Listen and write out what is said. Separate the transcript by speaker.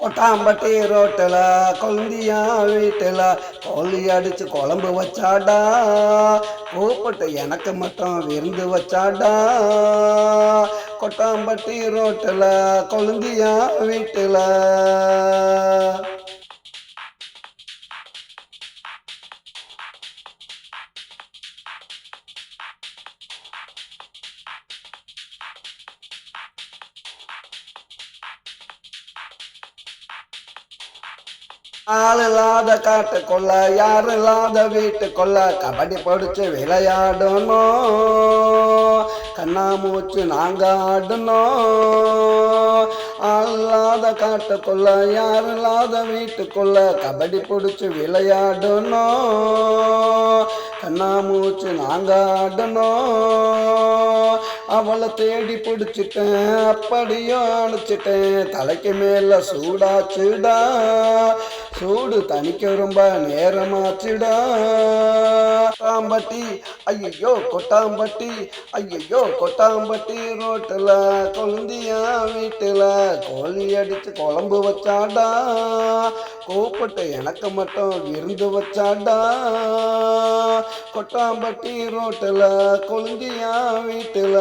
Speaker 1: கொட்டாம்பட்டி ரோட்டில் கொழுந்தியா வீட்டில் கோழி அடித்து குழம்பு வச்சாடா. கூப்பிட்டு எனக்கு மட்டும் விருந்து வச்சாடா. கொட்டாம்பட்டி ரோட்டில் கொழுந்தியா வீட்டில். ஆள் இல்லாத காட்டுக்குள்ள யார் இல்லாத வீட்டுக்குள்ள கபடி படிச்சு விளையாடணும். கண்ணாமூச்சு நாங்க ஆடணும் ஆள் காட்டுக்குள்ள யார் இல்லாத வீட்டுக்குள்ள கபடி பிடிச்சு விளையாடணும். கண்ணாமூச்சு நாங்க ஆடணும் அவளை தேடி பிடிச்சிட்டேன் அப்படியும் அனுச்சிட்டேன் தலைக்கு மேல சூடா சூடா. சூடு தணிக்க ரொம்ப நேரமாச்சுடா கொட்டாம்பட்டி ஐயோ கொட்டாம்பட்டி ஐயோ கொட்டாம்பட்டி ரோட்டில் கொழுந்தியா வீட்டில் கோழி அடித்து குழம்பு வச்சாடா. கூப்பிட்டு எனக்கு மட்டும் விருந்து வச்சாடா. கொட்டாம்பட்டி ரோட்டில் கொழுந்தியா வீட்டில்.